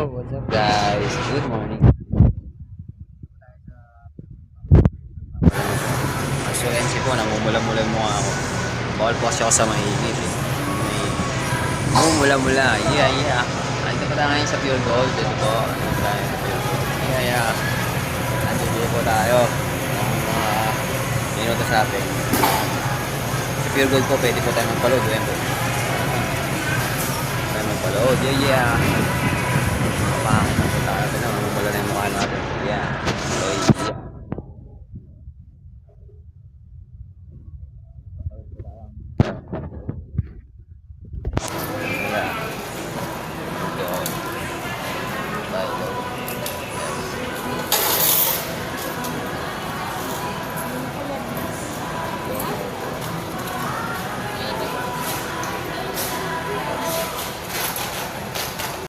Yo, what's up guys? Good morning. NC po, namumula-mula mo ako. Bawal po kasi ako sa mainit eh. Namumula-mula. Yeah, yeah. Ando pa tayo sa Pure Gold. Ito po. Ando pa tayo sa Pure Gold. Yeah, yeah. Ando po tayo. Ang mga minuto sa atin. Sa Pure Gold po, pwede po tayo magpaload. Ayan po. Tayo magpaload. Yeah, yeah. Wow.